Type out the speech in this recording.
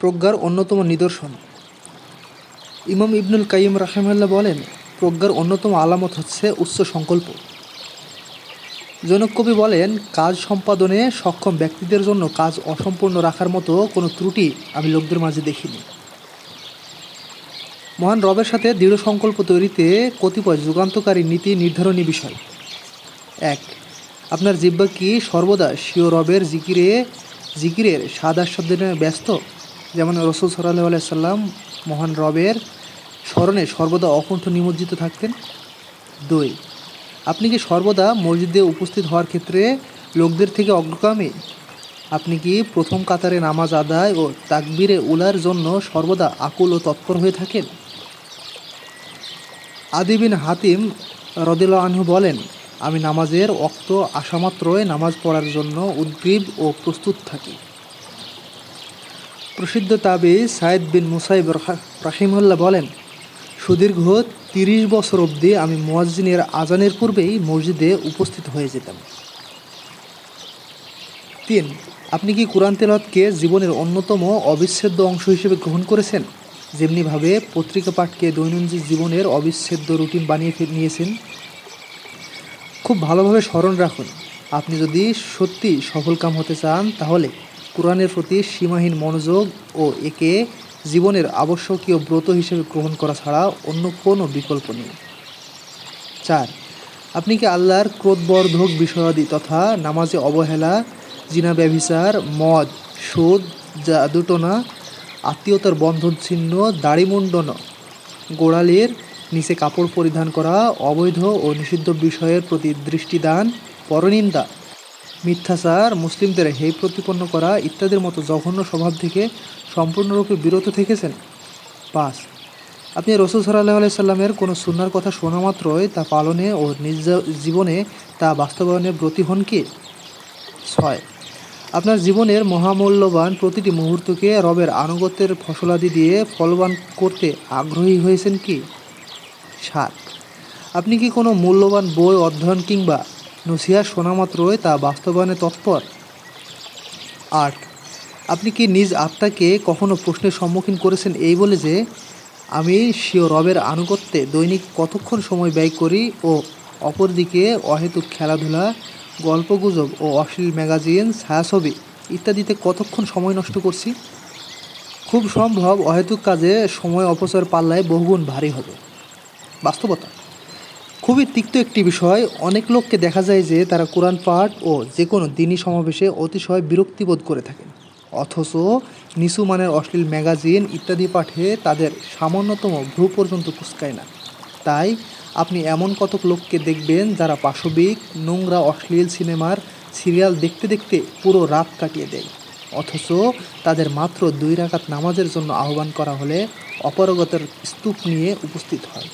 প্রজ্ঞার অন্যতম নিদর্শন। ইমাম ইবনুল কাইম রাহেমাল্লাহ বলেন, প্রজ্ঞার অন্যতম আলামত হচ্ছে উচ্চ সংকল্প। জনক কবি বলেন, কাজ সম্পাদনে সক্ষম ব্যক্তিদের জন্য কাজ অসম্পূর্ণ রাখার মতো কোনো ত্রুটি আমি লোকদের মাঝে দেখিনি। মহান রবের সাথে দৃঢ় সংকল্প তৈরিতে কতিপয় যুগান্তকারী নীতি নির্ধারণী বিষয়। এক, আপনার জিব্বা কি সর্বদা স্বীয় রবের জিকিরে, জিকিরের সাদা শব্দের ব্যস্ত? যেমন রসুল সাল্লাহ সাল্লাম মহান রবের স্মরণে সর্বদা অকণ্ঠ নিমজ্জিত থাকতেন। দুই, আপনি কি সর্বদা মসজিদে উপস্থিত হওয়ার ক্ষেত্রে লোকদের থেকে অগ্রগামী? আপনি কি প্রথম কাতারে নামাজ আদায় ও তাকবিরে উলার জন্য সর্বদা আকুল ও তৎপর হয়ে থাকেন? আদিবিন হাতিম রদিল আনহু বলেন, আমি নামাজের অক্ত আসামাত্রই নামাজ পড়ার জন্য উদ্গ্রীব ও প্রস্তুত থাকি। প্রসিদ্ধ তাবি সাইদ বিন মুসাইব রাহিমুল্লাহ বলেন, সুদীর্ঘ তিরিশ বছর অবধি আমি মোয়াজ্জিনের আজানের পূর্বেই মসজিদে উপস্থিত হয়ে যেতাম। তিন, আপনি কি কোরআন তেলতকে জীবনের অন্যতম অবিচ্ছেদ্য অংশ হিসেবে গ্রহণ করেছেন? যেমনিভাবে পত্রিকা পাঠকে দৈনন্দিন জীবনের অবিচ্ছেদ্য রুটিন বানিয়ে নিয়েছেন। খুব ভালোভাবে স্মরণ রাখুন, আপনি যদি সত্যি সফলকাম হতে চান, তাহলে কোরআনের প্রতি সীমাহীন মনোযোগ ও একে জীবনের আবশ্যকীয় ব্রত হিসেবে গ্রহণ করা ছাড়া অন্য কোনো বিকল্প নেই। চার, আপনি কি আল্লাহর ক্রোধবর্ধক বিষয়াদি তথা নামাজে অবহেলা, জিনা ব্যভিচার, মদ, সুদ, জাদুটনা, আত্মীয়তার বন্ধন ছিন্ন দাড়িমুন্ডন গোড়ালির নিচে কাপড় পরিধান করা, অবৈধ ও নিষিদ্ধ বিষয়ের প্রতি দৃষ্টিদান, পরনিন্দা মিথ্যাচার, মুসলিমদের হেয় প্রতিপন্ন করা ইত্যাদির মতো জঘন্য স্বভাব থেকে সম্পূর্ণরূপে বিরত থেকেছেন। পাঁচ, আপনি রসুল সাল্লাহ সাল্লামের কোনো সুন্নার কথা শোনা মাত্রই তা পালনে ও নিজ জীবনে তা বাস্তবায়নে ব্রতী হন কি? ছয়, আপনার জীবনের মহামূল্যবান প্রতিটি মুহূর্তকে রবের আনুগত্যের ফসলাদি দিয়ে ফলবান করতে আগ্রহী হয়েছেন কি? সাত, আপনি কি কোনো মূল্যবান বই অধ্যয়ন কিংবা নসিহা শোনা মাত্রই তা বাস্তবায়নে তৎপর। আট, আপনি কি নিজ আত্মাকে কখনো প্রশ্নের সম্মুখীন করেছেন এই বলে যে, আমি স্বীয় রবের আনুগত্যে দৈনিক কতক্ষণ সময় ব্যয় করি ও অপরদিকে অহেতুক খেলাধুলা, গল্পগুজব ও অশ্লীল ম্যাগাজিন, ছায়াছবি ইত্যাদিতে কতক্ষণ সময় নষ্ট করছি? খুব সম্ভব অহেতুক কাজে সময় অপচয়ের পাল্লায় বহুগুণ ভারী হবে। বাস্তবতা খুবই তিক্ত একটি বিষয়। অনেক লোককে দেখা যায় যে তারা কোরআন পাঠ ও যে কোনো দিনই সমাবেশে অতিশয় বিরক্তিবোধ করে থাকেন। অথচ নিচু মানের অশ্লীল ম্যাগাজিন ইত্যাদি পাঠে তাদের সামান্যতম ভ্রু পর্যন্ত কুচকায় না। তাই আপনি এমন কতক লোককে দেখবেন যারা পাশবিক, নোংরা, অশ্লীল সিনেমার সিরিয়াল দেখতে দেখতে পুরো রাত কাটিয়ে দেয়। অথচ তাদের মাত্র দুই রাকাত নামাজের জন্য আহ্বান করা হলে অপরগতের স্তূপ নিয়ে উপস্থিত হয়।